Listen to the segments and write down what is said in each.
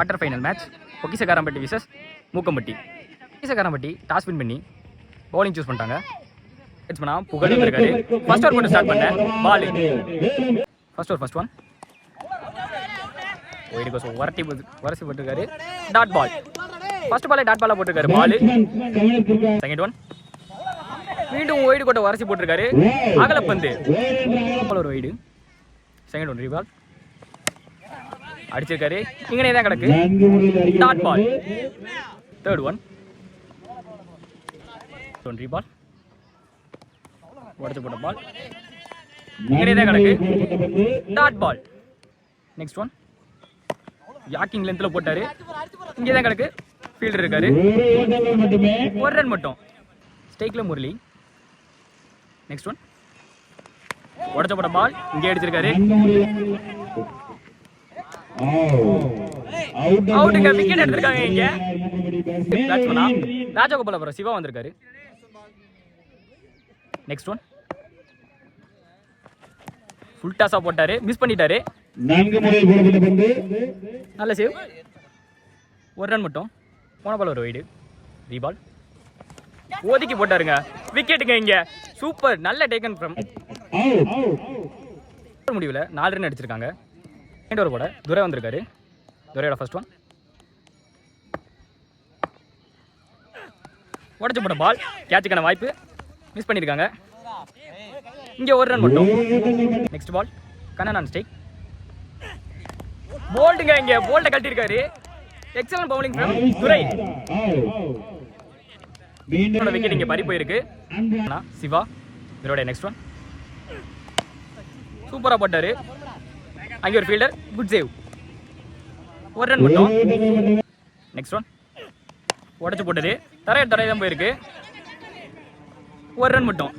Quarter final match Pokkisakkarampatti versus Mookkampatti Pokkisakkarampatti toss win பண்ணி bowling choose பண்ணிட்டாங்க. It's பண்ணா புகழ் இருக்காரு ஃபர்ஸ்ட் ஓவர் மட்டும் ஸ்டார்ட் பண்ணேன் ball first over first one wide goes வரட்டி போட்டு வரசி போட்டிருக்காரு. டாட் பால் ஃபர்ஸ்ட் பாலே டாட் பாலாக போட்டிருக்காரு பால் செகண்ட் ஒன் மீண்டும் ஒயிடு கோட்டை வரசி போட்டிருக்காரு. அகலப்பந்து. ஒரு ஒயிடு செகண்ட் ஒன் ரீபால் அடிச்சிருக்காரு. இங்கனே தான் கிடக்கு. Dot ball third one one ball உடச்சு போட்ட பால் இங்கனே தான் கிடக்கு. Dot ball next one yorking லென்த்தில் போட்டாரு. இங்கே தான் கிடக்கு. ஃபீல்டர் இருக்காரு. ஒரு ரன் மட்டும். ஸ்டேக்கில் முரளி. நெக்ஸ்ட் ஒன் உடச்ச போட்ட பால் இங்கே அடிச்சிருக்காரு. அவுட்டுங்க விக்கெட் எடுத்திருக்காங்க இங்க. பேட்ஸ்மனா ராஜகோபாலபுரம் சிவா வந்திருக்காரு. நெக்ஸ்ட் ஒன் ஃபுல் டாஸா போட்டாரு. மிஸ் பண்ணிட்டாரு. நல்ல சேவ் ஒரு ரன் மட்டும். போன பால் ஒரு வைடு ரீபால் ஒதுக்கி போட்டாருங்க. விக்கெட்டுங்க இங்க. சூப்பர் நல்ல டேக்கன் ஃப்ரம் முடிவில் நாலு ரன் அடிச்சிருக்காங்க. செகண்ட் ஓவர் போட. துரை வந்திருக்காரு. துரையோட ஃபர்ஸ்ட் ஒன் உடச்சு போட்ட பால் கேட்சுக்கான வாய்ப்பு மிஸ் பண்ணியிருக்காங்க இங்கே ஒரு ரன் மட்டும். நெக்ஸ்ட் பால் கண்ணன் ஸ்டேக் போல்டுங்க இங்கே போல்ட்டை கட்டியிருக்காரு எக்ஸலன்ட் பவுலிங் ஃப்ரம் துரை. மீண்டும் விக்கெட் இங்கே பறி போயிருக்கு. சிவா இவருடைய நெக்ஸ்ட் ஒன் சூப்பராக போட்டார். அங்கே ஒரு ஃபீல்டர் குட் சேவ் ஒரு ரன் மட்டும். நெக்ஸ்ட் ஒன் உடச்சு போட்டது. தரைய தரைய தான் போயிருக்கு. ஒரு ரன் மட்டும்.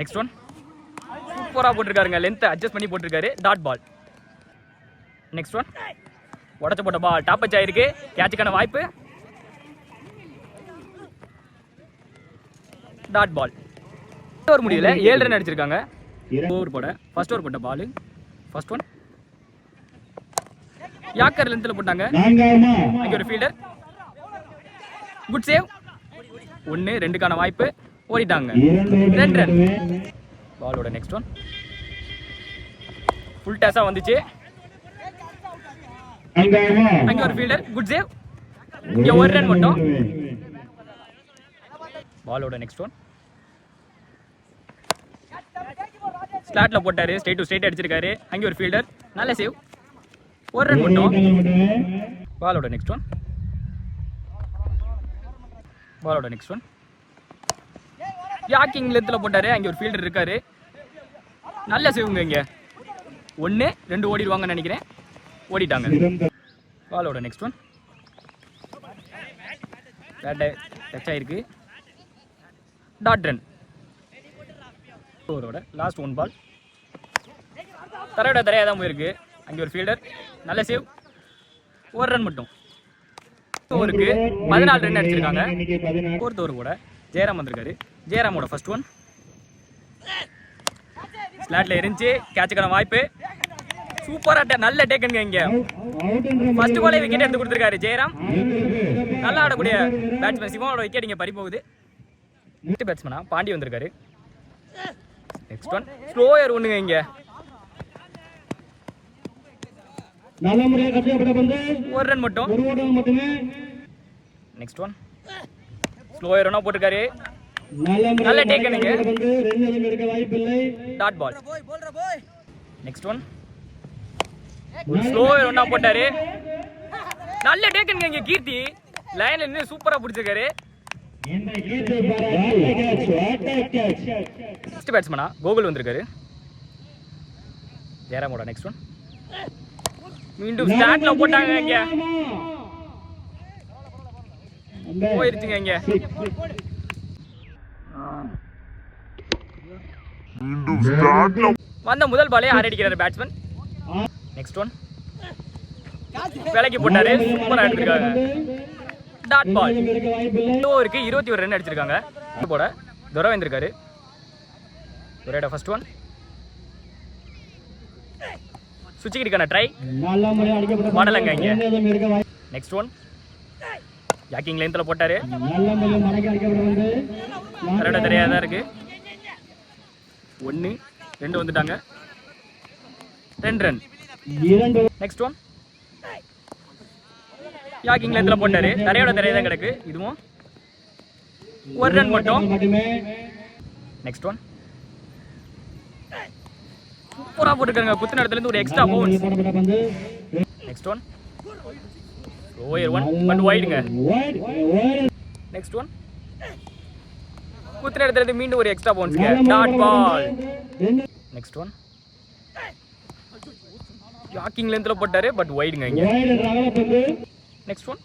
நெக்ஸ்ட் ஒன் சூப்பராக போட்டிருக்காருங்க. லென்த்தை அட்ஜஸ்ட் பண்ணி போட்டிருக்காரு. டாட் பால் நெக்ஸ்ட் ஒன் உடச்சு போட்ட பால் டாப் அச் ஆயிருக்கு. கேட்சுக்கான வாய்ப்பு. டாட் பால் ஒரு முடியல ஏழு ரன் அடிச்சிருக்காங்க. ஓவர் போட. ஃபர்ஸ்ட் ஓவர் போட்ட பால் ஃபர்ஸ்ட் ஒன் யாக்கர் லென்த்தில் போட்டாங்க. அங்கே ஒரு ஃபீல்டர் குட் சேவ் ஒன்று ரெண்டுக்கான வாய்ப்பு. ஓடிட்டாங்க. இரண்டு ரெண்டு ரன் பாலோட நெக்ஸ்ட் ஒன் ஃபுல் டேஸாக வந்துச்சு. அங்கே ஒரு ஃபீல்டர் குட் சேவ் இங்கே ஒரு ரன் மட்டும். பாலோட நெக்ஸ்ட் ஒன் ஸ்லாட்ல போட்டாரு ஸ்ட்ரைட் டு ஸ்ட்ரைட் அடிச்சிருக்காரு. அங்கே ஒரு ஃபீல்டர் நல்ல சேவ் ஒரு ரன் மட்டும். பாலோட நெக்ஸ்ட் ஒன் பாலோட நெக்ஸ்ட் ஒன் யாக்கிங் லெத்தில் போட்டாரு. அங்கே ஒரு ஃபீல்டர் இருக்காரு. நல்ல சேவுங்க இங்கே. ஒன்று ரெண்டு ஓடிடுவாங்கன்னு நினைக்கிறேன். ஓடிட்டாங்க. பாலோட நெக்ஸ்ட் ஒன் பேட்டை டச் ஆயிருக்கு. டாட் ரன் ஓவரோட லாஸ்ட் ஒன் பால் தரையோட தரையாக தான் போயிருக்கு. அங்கே ஒரு ஃபீல்டர் நல்ல சேவ் ஒரு ரன் மட்டும். ஓவருக்கு பதினாலு ரன் அடிச்சிருக்காங்க. ஃபோர்த் ஓவர் கூட ஜெயராம் வந்திருக்காரு. ஜெயராமோட ஃபர்ஸ்ட் ஒன் ஸ்லாட்ல இருந்துச்சு. கேட்சுக்கான வாய்ப்பு. சூப்பரா நல்ல டேக்கனுங்க இங்க. ஃபர்ஸ்ட் பாலே விக்கெட் எடுத்து கொடுத்துருக்காரு ஜெயராம். நல்லா ஆடக்கூடிய பேட்ஸ்மேன் சிவனோட விக்கெட் இங்கே பறி போகுது நெக்ஸ்ட் பேட்ஸ்மேனா பாண்டி வந்திருக்காரு. நெக்ஸ்ட் ஒன் ஸ்லோயர் ஒண்ணுங்க இங்க. நல்ல முறையாக கட்டப்பட்ட பந்து. ஒரு ரன் மட்டும். ஒரு ஓட்டம் மட்டுமே. நெக்ஸ்ட் ஒன் ஸ்லோயர் ஒன்னா போட்டிருக்காரு. நல்ல. கட்டப்பட்ட பந்து. ரெண்டு ரன் எடுக்க வாய்ப்பில்லை. டாட் பால் நெக்ஸ்ட் ஒன் ஒரு ஸ்லோயர் ஒன்னா போட்டாரு. நல்ல டேக்கனுங்க இங்க கீர்த்தி. லைன்ல நின்று சூப்பரா பிடிச்சிருக்காரு. இந்த கீத்தை பாரு கேட்ச் அட்டாக் கேட்ச் நெக்ஸ்ட் பேட்ஸ்மேனா கோகுல் வந்திருக்காரு. ஜெயராமோட நெக்ஸ்ட் ஒன் மீண்டும் ஸ்டார்ட்ல போட்டாங்க இங்க. போயிருச்சுங்க இங்க. வந்த முதல் பாலே ஆறு அடிக்கிறாரு பேட்ஸ்மேன் நெக்ஸ்ட் ஒன் விலைக்கு போட்டாரு. சூப்பரா எடுத்திருக்காங்க டாட் பால் ஓவருக்கு இருபத்தி ஒரு ரன் அடிச்சிருக்காங்க. போட. துரை வந்திருக்காரு. துரையோட ஃபர்ஸ்ட் ஒன் சுச்சிக்கிட்டுக்கான ட்ரை மாடலங்க இங்க. நெக்ஸ்ட் ஒன் யாக்கிங் லென்த்தில் போட்டாரு. கரெக்டாக தெரியாத தான் இருக்கு. ஒன்று ரெண்டு வந்துட்டாங்க. ரெண்டு ரன் நெக்ஸ்ட் ஒன் ஷாக்கிங் லென்த்தில் போட்டாரு. தரையோட தரையை தான் கிடக்கு. இதுவும் ஒரு ரன் மட்டும். நெக்ஸ்ட் ஒன் சூப்பராக போட்டுருக்காங்க. குத்து இடத்துலேருந்து ஒரு எக்ஸ்ட்ரா பவுன்ஸ் நெக்ஸ்ட் ஒன் ஓயர் ஒன் பட் ஒயிடுங்க நெக்ஸ்ட் ஒன் குத்துன இடத்துல இருந்து மீண்டும் ஒரு extra பவுன்ஸ்ங்க dot ball next one yorking லென்த்தில் போட்டாரு பட் ஒயிடுங்க இங்கே. நெக்ஸ்ட் ஒன்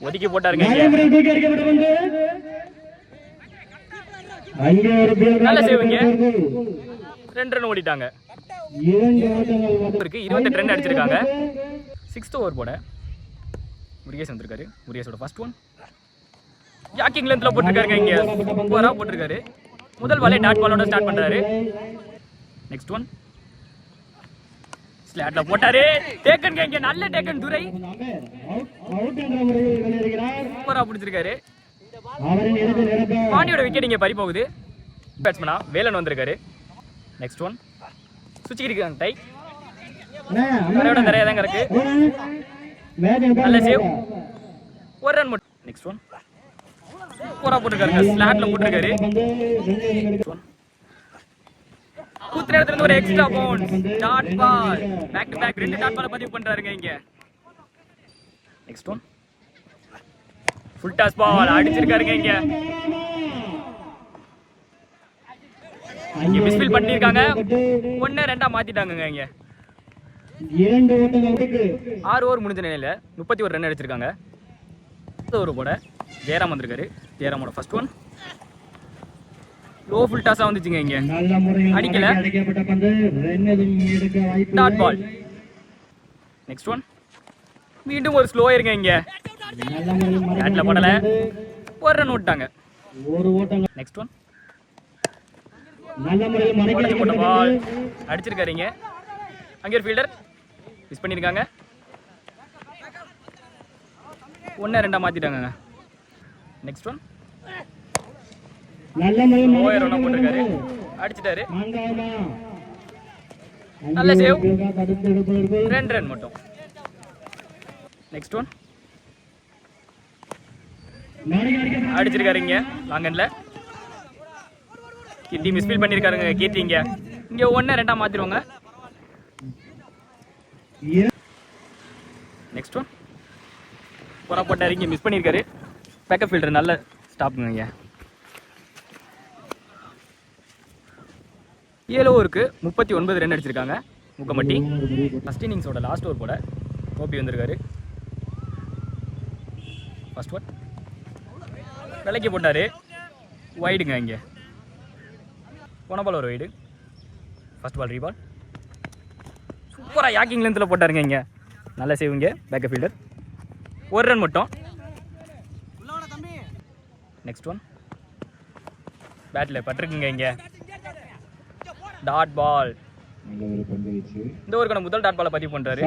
ஒதுக்கி போட்டாருங்க இங்க. நல்ல. அடிக்கப்பட்டது. ரெண்டு ரன் ஓடிட்டாங்க. இரண்டு ஓட்டங்கள் வந்து- இருக்கு. இருபத்தெட்டு ரன் அடிச்சிருக்காங்க. சிக்ஸ்த் ஓவர் போட முருகேஷ் வந்திருக்காரு. முருகேஷோட ஃபர்ஸ்ட் ஒன் யாக்கிங் லென்த்தில் போட்டிருக்காருங்க இங்க. சூப்பராக போட்டிருக்காரு. முதல் பாலே டாட் பாலோட ஸ்டார்ட் பண்றாரு. நெக்ஸ்ட் ஒன் ஸ்லாட்ல போட்டாரு. டேக்கன் கேங்க நல்ல டேக்கன் துரை. அம்பேர் என்ற முறையில் சூப்பரா பிடிச்சிருக்காரு. அவரின் பாண்டியோட விக்கெட் இங்க பறி போகுது. பேட்ஸ்மனா வேலன் வந்திருக்காரு. நெக்ஸ்ட் ஒன் சுச்சிக்கிட்டு டை அண்ணா, அண்ணா. தரையோட தரையா தாங்க இருக்கு. நல்ல சேவ் ஒரு ரன் மட்டும். நெக்ஸ்ட் ஒன் சூப்பரா போட்டிருக்காருங்க. ஸ்லாட்ல போட்டிருக்காரு. பந்து ரெண்டு run எடுக்க- கூத்து நேரத்துல இருந்து ஒரு extra bounce dot ball back to back ரெண்டு டாட் பால் பதிவு பண்றாருங்க இங்க. Next one full toss ball அடிச்சிருக்காருங்க இங்க. இங்க மிஸ்ஃபில் பண்ணிருக்காங்க ஒன்னு ரெண்டா மாத்திட்டாங்கங்க இங்க. இரண்டு ஓட்டங்கள் இருக்கு ஆறு ஓவர் முடிஞ்ச நிலையில முப்பத்தி ஒரு ரன் அடிச்சிருக்காங்க. ஒரு போட ஜெயராம் வந்திருக்காரு. ஜெயராமோட ஃபர்ஸ்ட் ஒன் லோ ஃபுல் டாஸா வந்துச்சுங்க இங்க. நல்ல முறையில் அடிக்கல. டாட். பால் நெக்ஸ்ட் ஒன் மீண்டும் ஒரு ஸ்லோயருங்க இங்க. நல்ல முறையில் மடக்கி பேட்ல. ஒரு ரன் விட்டாங்க. நெக்ஸ்ட் ஒன் நல்ல முறையில் மடக்கி உடச்சு போட்ட பால் அடிச்சிருக்காருங்க அங்கே ஒரு ஃபீல்டர் மிஸ் பண்ணியிருக்காங்க ஒன்று ரெண்டா மாற்றிட்டாங்க நெக்ஸ்ட் ஒன் நல்ல போட்டிருக்காரு. பந்து அடிச்சிட்டாரு. நல்ல எடுப்பதற்கு ரெண்டு ரன் மட்டும். நெக்ஸ்ட் ஒன் அடிக்கப்பட்ட அடிச்சிருக்காருங்க லாங்கன்ல கீர்த்தி மிஸ்ஃபீல் பண்ணியிருக்காருங்க கீர்த்தி இங்க. இங்க ஒன்று ரெண்டா இர- நெக்ஸ்ட் ஒன் புறா போட்டாரு இங்கே மிஸ் பண்ணியிருக்காரு பேக்கப் ஃபீல்டர் நல்ல ஸ்டாப்புங்க ஏழு ஓவருக்கு முப்பத்தி ஒன்பது ரன் அடிச்சிருக்காங்க முக்கம்பட்டி ஃபஸ்ட் இன்னிங்ஸோட லாஸ்ட் ஓவர் போட கோபி வந்திருக்காரு. ஃபர்ஸ்ட் ஒன் விலைக்கு போட்டார். வைடுங்க இங்கே. போன பால் ஒரு வைடு ஃபர்ஸ்ட் பால் ரீபால் சூப்பராக யாக்கிங் லென்த்தில் போட்டாருங்க இங்கே. நல்லா செய்வீங்க பேக்கப் ஃபீல்டர் ஒரு ரன் மட்டும். நெக்ஸ்ட் ஒன் பேட்டில் பட்டிருக்குங்க இங்கே. Dot ball. இந்த ஊருக்கான முதல் டாட் பாலை பதிவு பண்ணுறாரு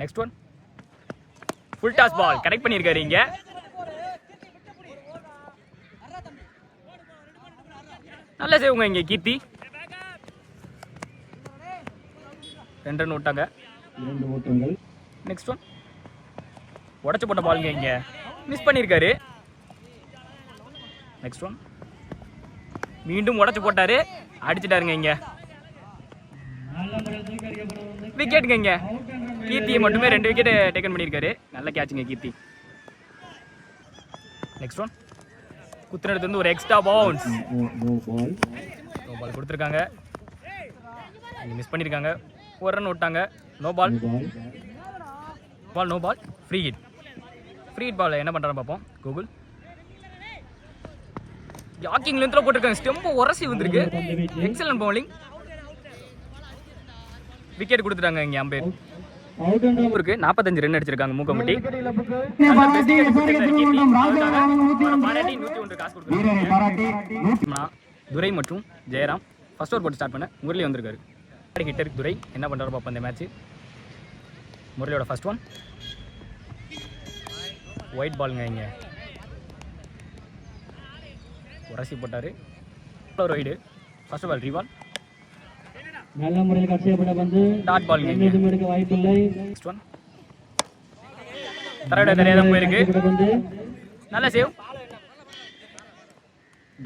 next one full toss ball connect பண்ணியிருக்காரு இங்க. நல்ல சேவுங்க இங்க கீர்த்தி. ரெண்டு ரன் விட்டாங்க. நெக்ஸ்ட் ஒன் உடச்சு போட்ட பாலுங்க இங்க. மிஸ் பண்ணியிருக்காரு. நெக்ஸ்ட் ஒன் மீண்டும் உடச்சு போட்டாரு. அடிச்சிட்டாருங்க இங்க. விக்கெட்டுங்க இங்க. கீர்த்தியை மட்டுமே ரெண்டு விக்கெட் டேக்கன் பண்ணியிருக்காரு. நல்ல கேட்சுங்க கீர்த்தி. நெக்ஸ்ட் ஒன் குத்துனடுத்து வந்து ஒரு எக்ஸ்ட்ரா பவுன்ஸ் நோ- பால் கொடுத்துருக்காங்க. மிஸ் பண்ணியிருக்காங்க ஒரு ரன் விட்டாங்க. No ball no ball ball no ball free hit free hit ball என்ன பண்ணுறான்னு பார்ப்போம். கூகுள் யாக்கிங் லென்த்தில் போட்டிருக்காங்க. ஸ்டெம்பு உரசி வந்திருக்கு. எக்ஸலன்ட் பவுலிங் விக்கெட் கொடுத்துட்டாங்க இங்கே அம்பேர். இருக்கு நாற்பத்தஞ்சு ரன் அடிச்சிருக்காங்க மூக்கம்பட்டி ஒன்று காசு துரை மற்றும் ஜெயராம். ஃபர்ஸ்ட் ஓவர் போட்டு ஸ்டார்ட் பண்ண. முரளி வந்திருக்காரு. ஹிட்டர் துரை. என்ன பண்ணுறாரு பார்ப்போம் இந்த மேட்ச் முரளியோட ஃபர்ஸ்ட் ஒன் ஒயிட் பாலுங்க இங்கே. உரசி போட்டார். ஒரு ஒய்டு ஃபர்ஸ்ட் பால் ரீபால் நல்ல முறையில் கட் செய்யப்பட்ட பந்து டாட் பால் எதுவும் எடுக்க வாய்ப்பில்லை. நெக்ஸ்ட் ஒன் தரையோட தெரியாத போயிருக்கு. நல்ல சேவ்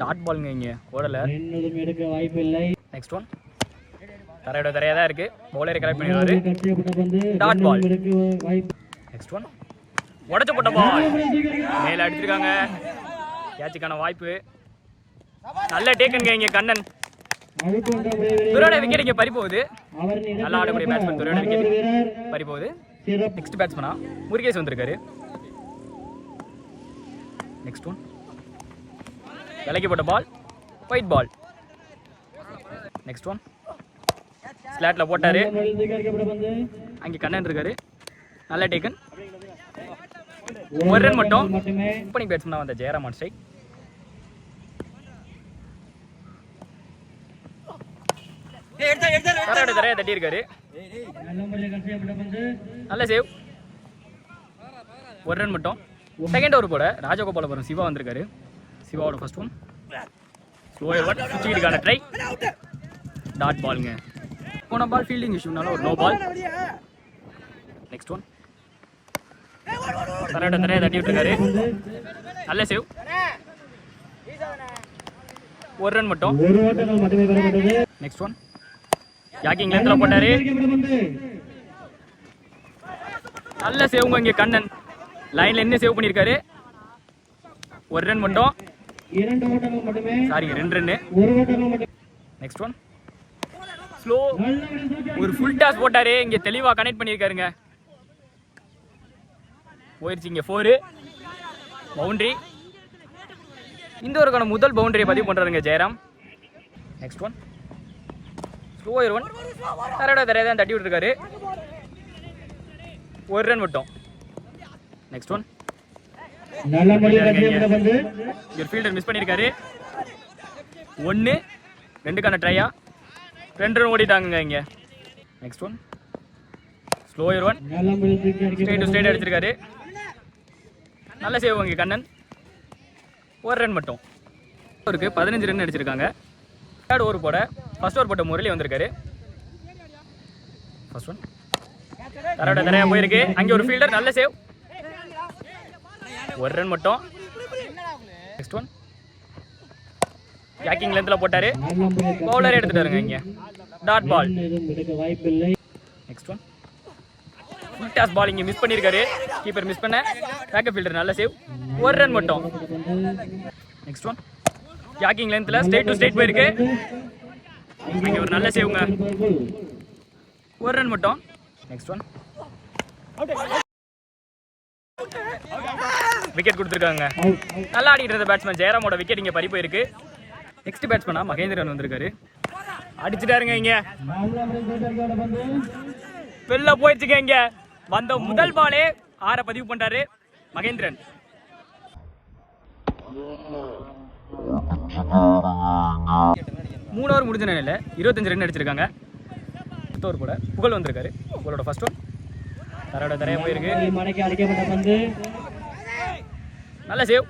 டாட் பாலுங்க இங்கே. ஓடலை. எதுவும் எடுக்க வாய்ப்பில்லை. நெக்ஸ்ட் ஒன் தரையோட தரையாக தான் இருக்குது பவுலரை கரெக்ட் பண்ணிடுவாரு. எதுவும் எடுக்க வாய்ப்பு நெக்ஸ்ட் ஒன் உடச்சு போட்ட பால் மேல அடிச்சிருக்காங்க. கேட்சுக்கான வாய்ப்பு. நல்ல டேக்கன் கேங்க கண்ணன். துரோட விக்கெட் இங்க பறி போகுது நல்லா ஆடக்கூடிய பேட்ஸ்மேன் துரோட விக்கெட் வீரர் பறி போகுது நெக்ஸ்ட் பேட்ஸ்மனா முருகேஷ் வந்திருக்காரு. நெக்ஸ்ட் ஒன் விலைக்கு போட்ட ball wide ball next one ஸ்லாட்ல போட்டாரு. அங்கே கண்ணன் இருக்காரு நல்ல டேக்கன் ஒரு ரன் மட்டும். ஓப்பனிங் பேட்ஸ்மனா வந்த ஜெயராமன் ஸ்ட்ரைக் தரையோட தரையா தட்டி இருக்காரு நல்ல சேவ் ஒரு ரன் மட்டும். செகண்ட் ஓவர் போட ராஜகோபாலபுரம் சிவா வந்திருக்காரு. சிவாவோட ஃபர்ஸ்ட் ஒன் ஸ்லோ ஓவர் சுச்சிக்கிட்டுக்கான ட்ரை டாட் பாலுங்க போன பால் ஃபீல்டிங் இஷ்யூனால ஒரு நோ பால் நெக்ஸ்ட் ஒன் தரையோட தரையா தட்டி விட்டுருக்காரு நல்ல சேவ் ஒரு ரன் மட்டும். நெக்ஸ்ட் ஒன் யாக்கிங் லென்த்ல போட்டாரு. நல்ல சேவுங்க இங்க கண்ணன். லைன்ல என்ன சேவ் பண்ணியிருக்காரு ஒரு ரன் மட்டும். இரண்டு ஓட்டங்கள் மட்டுமே. சாரி ரெண்டு ரன்னு நெக்ஸ்ட் ஒன் ஸ்லோ ஒரு ஃபுல் டாஸ் போட்டாரு. இங்க தெளிவா கனெக்ட் பண்ணியிருக்காருங்க போயிருச்சு இங்க ஃபோரு பவுண்டரி இந்த ஒருக்கான முதல் பவுண்டரியை பதிவு பண்றாருங்க Jayaram. Next one slow one தரையோட தரையை தான் தட்டி விட்டுருக்காரு ஒரு ரன் மட்டும் நெக்ஸ்ட் ஒன் இவர் ஃபீல்டர் மிஸ் பண்ணியிருக்காரு ஒன்று ரெண்டுக்கான ட்ரையா ரெண்டு ரன் ஓடிட்டாங்க இங்கே. Next one slower one to அடிக்கப்பட்ட ஸ்ட்ரைட் அடிச்சிருக்காரு. நல்ல சேவ் இங்கே கண்ணன். ஒரு ரன் மட்டும். அவருக்கு பதினஞ்சு ரன் அடிச்சிருக்காங்க. தேர்ட் ஓவர் போட ஃபர்ஸ்ட் ஓவர் போட்ட முரளி வந்திருக்காரு. ஃபர்ஸ்ட் ஒன் தரோட தரையா போயிருக்கு. அங்கே ஒரு ஃபீல்டர் நல்ல சேவ் ஒரு ரன் மட்டும். நெக்ஸ்ட் ஒன் யாக்கிங் லென்த்தில் போட்டாரு. பவுலர் எடுத்துட்டாருங்க இங்கே. Dot ball next one full toss ball இங்கே மிஸ் பண்ணியிருக்காரு கீப்பர் மிஸ் பண்ண. பேக்கப் ஃபீல்டர் நல்ல சேவ் ஒரு ரன் மட்டும். நெக்ஸ்ட் ஒன் யாக்கிங் லென்த்தில் ஸ்ட்ரைட் டு ஸ்ட்ரைட் போயிருக்கு. இங்கே ஒரு நல்ல சேவுங்க ஒரு ரன் மட்டும். நெக்ஸ்ட் ஒன் விக்கெட் கொடுத்துருக்காங்க. நல்லா ஆடிட்டு இருந்த பேட்ஸ்மேன் ஜெயராமோட விக்கெட் இங்கே பறி போயிருக்கு. நெக்ஸ்ட் பேட்ஸ்மேனா மகேந்திரன் வந்திருக்காரு. அடிச்சுட்டாருங்க இங்கே. வெளில போயிடுச்சுங்க இங்க. வந்த முதல் பாலே ஆற பதிவு பண்றாரு மகேந்திரன். மூணு ஓவர் முடிஞ்ச நிலையில இருபத்தஞ்சு ரன் அடிச்சிருக்காங்க. அடுத்த ஓவர் கூட புகழ் வந்திருக்காரு. புகழோட ஃபர்ஸ்ட் ஒன் தரோட தரையா போயிருக்கு. நல்ல சேவ்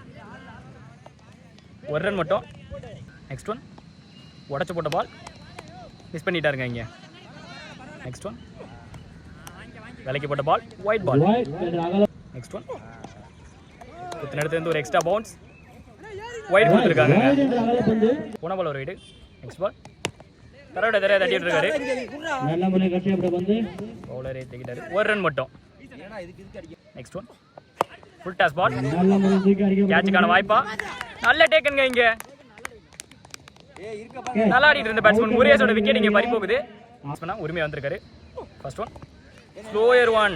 ஒரு ரன் மட்டும். நெக்ஸ்ட் ஒன் உடச்சு போட்ட பால் மிஸ் பண்ணிட்டாருங்க இங்க. நெக்ஸ்ட் ஒன் விலைக்கு போட்ட ball wide ball next one குத்து இடத்துல இருந்து ஒரு எக்ஸ்ட்ரா பவுன்ஸ் ஒயிட் கொடுத்துருக்காங்க. போன பால் ஒரு வைடு நெக்ஸ்ட் பால் தரோட தரையா தட்டிட்டு இருக்காரு. நல்ல முறையில் கட் செய்யப்பட்ட பந்து பவுலரே தூக்கிட்டாரு. ஒரு ரன் மட்டும். Next one full toss ball நல்ல முறையில் தூக்கி அடிக்கப்பட்ட கேட்சுக்கான வாய்ப்பா? நல்ல டேக்கனுங்க இங்க. நல்லா ஆடிட்டு இருந்த பேட்ஸ்மேன் முருகேஷோட விக்கெட் இங்க பறி போகுது பேட்ஸ்மேனா உரிமையா வந்திருக்காரு. First one slower one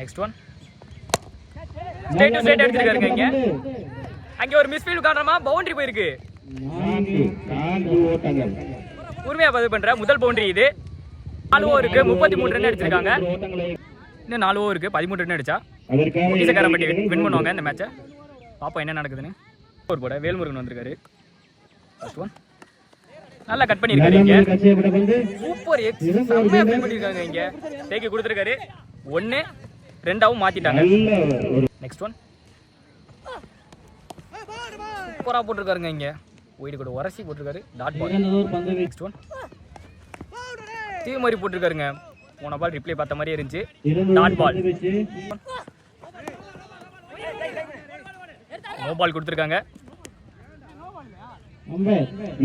next one straight to straight அடிச்சிருக்காருங்க இங்க. அங்க ஒரு மிஸ்ஃபீல்ட் காரணமா பவுண்டரி போயிருக்கு. நான்கு உரிமையா பதிவு பண்ற முதல் பவுண்டரி இது. நாலு ஓவருக்கு முப்பத்தி மூணு ரன் அடிச்சிருக்காங்க. இன்னும் நாலு ஓவருக்கு பதிமூணு ரன் அடிச்சா? அதற்காக முக்கியக்காரம்பட்டி வின் பண்ணுவாங்க இந்த மேட்சை பாப்பா என்ன நடக்குதுன்னு. ஒரு போட வேல்முருகன் வந்திருக்காரு. ஃபர்ஸ்ட் ஒன் நல்லா கட் பண்ணியிருக்காரு இங்க. சூப்பர் செம்மையா பண்ணியிருக்காங்க இங்க. தேக்கி கொடுத்துருக்காரு. ஒன்று ரெண்டாவும் மாத்திட்டாங்க. நெக்ஸ்ட் ஒன் சூப்பரா போட்டிருக்காருங்க இங்க. ஒயிட் கூட உரசி போட்டிருக்காரு. டாட் பால் நெக்ஸ்ட் ஒன் தீ மாதிரி போட்டிருக்காருங்க. போன பால் ரிப்ளை பார்த்த மாதிரியே இருந்துச்சு. டாட் பால் நோ பால் கொடுத்துருக்காங்க.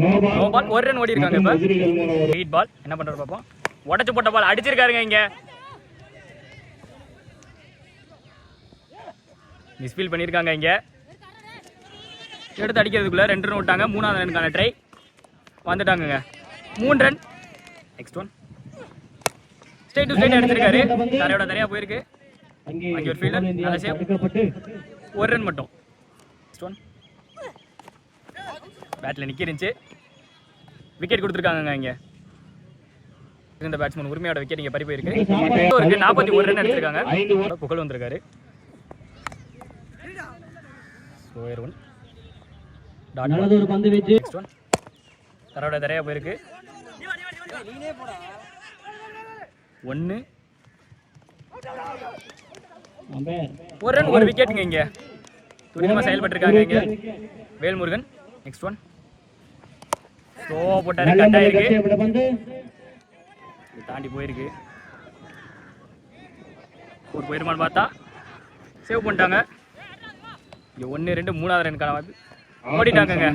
நோ பால் ஒரு ரன் ஓடி இருக்காங்க இப்போ எயிட் பால் என்ன பண்றாரு பார்ப்போம் உடச்சு போட்ட பால் அடிச்சிருக்காருங்க இங்க. மிஸ்ஃபீல் பண்ணியிருக்காங்க இங்க. எடுத்து அடிக்கிறதுக்குள்ள ரெண்டு ரன் விட்டாங்க. மூணாவது ரனுக்கான ட்ரை வந்துட்டாங்கங்க. மூணு run next one straight to straight அடிச்சிருக்காரு தரையோட தரையா போயிருக்கு. அங்கே ஒரு இந்தியா நல்ல. தடுக்கப்பட்டு. ஒரு ரன் மட்டும். நெக்ஸ்ட் ஒன் பேட்டில் நிற்கிருந்துச்சு விக்கெட் கொடுத்துருக்காங்கங்க இங்கே. இந்த பேட்ஸ்மேன் உரிமையோட விக்கெட் இங்கே பறி போயிருக்கு. இருக்கு. நாற்பத்தி ஒரு ரன் எடுத்திருக்காங்க. புகழ் வந்திருக்காரு. ஒன் நல்லதொரு பந்து வீச்சு. தரோட தரையா போயிருக்கு. ஒன்று அம்பேர் ஒரு ரன் ஒரு விக்கெட்டுங்க இங்க. துரிதமா செயல்பட்டிருக்காங்க இங்க. வேல்முருகன். நெக்ஸ்ட் ஒன் ஸ்லோ போட்டாரு கட் ஆயிருக்கு. தாண்டி போயிருக்கு. ஒரு போயிருமான்னு பார்த்தா சேவ் பண்ணிட்டாங்க. இங்க ஒன்று ரெண்டு மூணாவது ரனுக்கான வாய்ப்பு. ஓடிட்டாங்கங்க.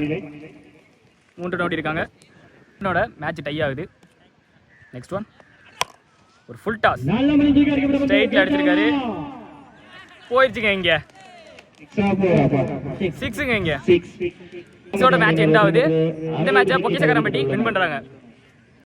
மூன்று ஓடி இருக்காங்க. என்னோட மேட்ச் டை ஆகுது. நெக்ஸ்ட் ஒன் ஒரு ஃபுல் டாஸ் ஸ்ட்ரைட்ல அடிச்சிருக்காரு. போயிடுச்சுங்க இங்க. சிக்ஸ் சிக்ஸுங்க இங்க. சிக்ஸ் சிக்ஸோட மேட்ச் எண்ட் ஆகுது. இந்த மேட்சை பொக்கிசக்கரம்பட்டி வின் பண்றாங்க.